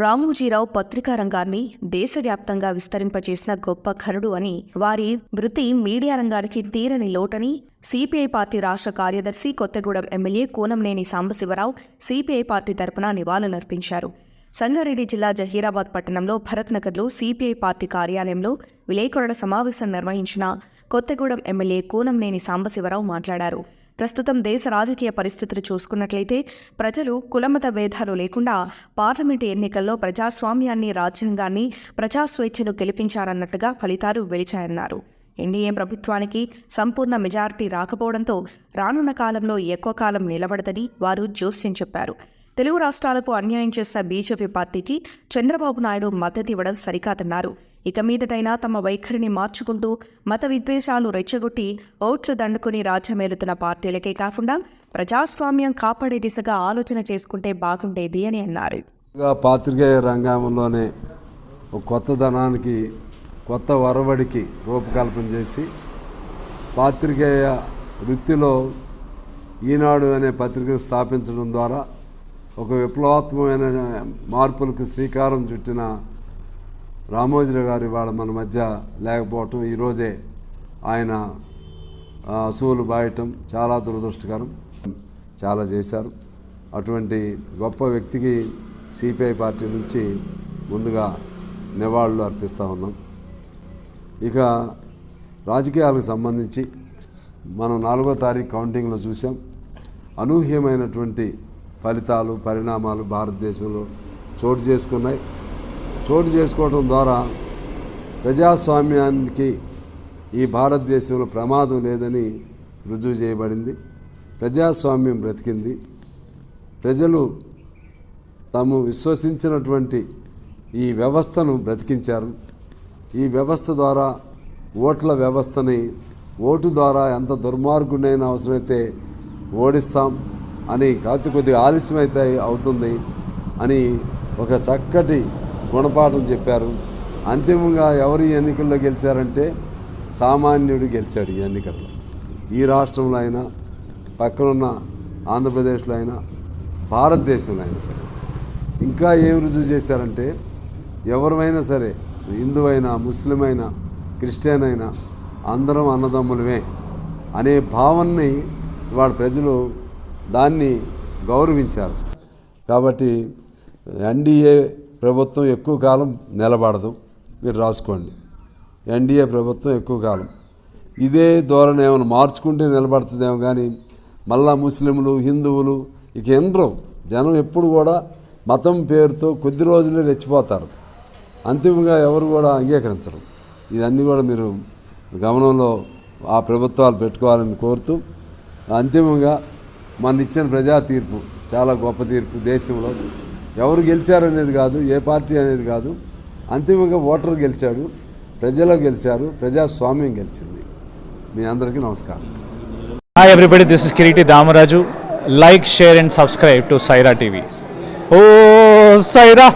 రామోజీరావు పత్రికా రంగాన్ని దేశవ్యాప్తంగా విస్తరింపచేసిన గొప్ప ఘనుడు అని వారి మృతి మీడియా రంగానికి తీరని లోటని సిపిఐ పార్టీ రాష్ట్ర కార్యదర్శి Kothagudem MLA Kunamneni Sambasivarao CPI party తరపున నివాళులర్పించారు. సంగారెడ్డి జిల్లా జహీరాబాద్ పట్టణంలో భరత్నగర్లో సిపిఐ పార్టీ కార్యాలయంలో విలేకరుల సమావేశం నిర్వహించిన కొత్తగూడెం ఎమ్మెల్యే కూనంనేని సాంబశివరావు మాట్లాడారు. ప్రస్తుతం దేశ రాజకీయ పరిస్థితులు చూసుకున్నట్లయితే ప్రజలు కులమత భేదాలు లేకుండా పార్లమెంటు ఎన్నికల్లో ప్రజాస్వామ్యాన్ని రాజ్యాంగాన్ని ప్రజాస్వేచ్ఛను గెలిపించారన్నట్టుగా ఫలితాలు వెలిచాయన్నారు. ఎన్డీఏ ప్రభుత్వానికి సంపూర్ణ మెజారిటీ రాకపోవడంతో రానున్న కాలంలో ఎక్కువ కాలం నిలబడదని వారు జోస్యం చెప్పారు. తెలుగు రాష్ట్రాలకు అన్యాయం చేసిన బీజేపీ పార్టీకి చంద్రబాబు నాయుడు మద్దతు ఇవ్వడం సరికాదన్నారు. ఇక మీదటైనా తమ వైఖరిని మార్చుకుంటూ మత విద్వేషాలు రెచ్చగొట్టి ఓట్లు దండుకుని రాజ్యమేలుతున్న పార్టీలకే కాకుండా ప్రజాస్వామ్యం కాపాడే దిశగా ఆలోచన చేసుకుంటే బాగుండేది అని అన్నారు. పాత్రికేయ రంగంలోనే కొత్త ధనానికి కొత్త వరవడికి రూపకల్పన చేసి పాత్రికేయ వృత్తిలో ఈనాడు అనే పత్రికను స్థాపించడం ద్వారా ఒక విప్లవాత్మకమైన మార్పులకు శ్రీకారం చుట్టిన రామోజీరావు గారు ఇవాళ మన మధ్య లేకపోవటం ఈరోజే ఆయన అసూలు బాయటం చాలా దురదృష్టకరం. చాలా చేశారు. అటువంటి గొప్ప వ్యక్తికి సిపిఐ పార్టీ నుంచి ముందుగా నివాళులు అర్పిస్తూ ఉన్నాం. ఇక రాజకీయాలకు సంబంధించి మనం నాలుగో తారీఖు కౌంటింగ్లో చూసాం అనూహ్యమైనటువంటి ఫలితాలు పరిణామాలు భారతదేశంలో చోటు చేసుకున్నాయి. చోటు చేసుకోవడం ద్వారా ప్రజాస్వామ్యానికి ఈ భారతదేశంలో ప్రమాదం లేదని రుజువు చేయబడింది. ప్రజాస్వామ్యం బ్రతికింది. ప్రజలు తాము విశ్వసించినటువంటి ఈ వ్యవస్థను బ్రతికించారు. ఈ వ్యవస్థ ద్వారా ఓట్ల వ్యవస్థని ఓటు ద్వారా ఎంత దుర్మార్గుడైన అవసరమైతే ఓడిస్తాం. అని కాదు కొద్దిగా ఆలస్యమైతే అవుతుంది అని ఒక చక్కటి గుణపాఠం చెప్పారు. అంతిమంగా ఎవరు ఎన్నికల్లో గెలిచారంటే సామాన్యుడు గెలిచాడు ఈ ఎన్నికల్లో. ఈ రాష్ట్రంలో అయినా పక్కనున్న ఆంధ్రప్రదేశ్లో అయినా భారతదేశంలో అయినా సరే. ఇంకా ఏం రుజువు చేశారంటే ఎవరైనా సరే హిందూ అయినా ముస్లిం అయినా క్రిస్టియన్ అయినా అందరం అన్నదమ్ములమే అనే భావనని ఇవాళ ప్రజలు దాన్ని గౌరవించారు. కాబట్టి ఎన్డీఏ ప్రభుత్వం ఎక్కువ కాలం నిలబడదు. మీరు రాసుకోండి. ఎన్డీఏ ప్రభుత్వం ఎక్కువ కాలం. ఇదే ధోరణి ఏమైనా మార్చుకుంటే నిలబడుతుందేమో కానీ మళ్ళా ముస్లింలు హిందువులు ఇక ఎనరు జనం ఎప్పుడు కూడా మతం పేరుతో కొద్ది రోజులే రెచ్చిపోతారు. అంతిమంగా ఎవరు కూడా అంగీకరించరు. ఇదన్నీ కూడా మీరు గమనంలో ఆ ప్రభుత్వాలు పెట్టుకోవాలని కోరుతూ అంతిమంగా మన ఇచ్చిన ప్రజా తీర్పు చాలా గొప్ప తీర్పు దేశంలో. ఎవరు గెలిచారనేది కాదు ఏ పార్టీ అనేది కాదు. అంతిమంగా ఓటర్ గెలిచాడు ప్రజలు గెలిచారు ప్రజాస్వామ్యం గెలిచింది. మీ అందరికీ నమస్కారం. Hi everybody this is Kireeti Damaraju like share and subscribe to Saira TV oh Sye Raa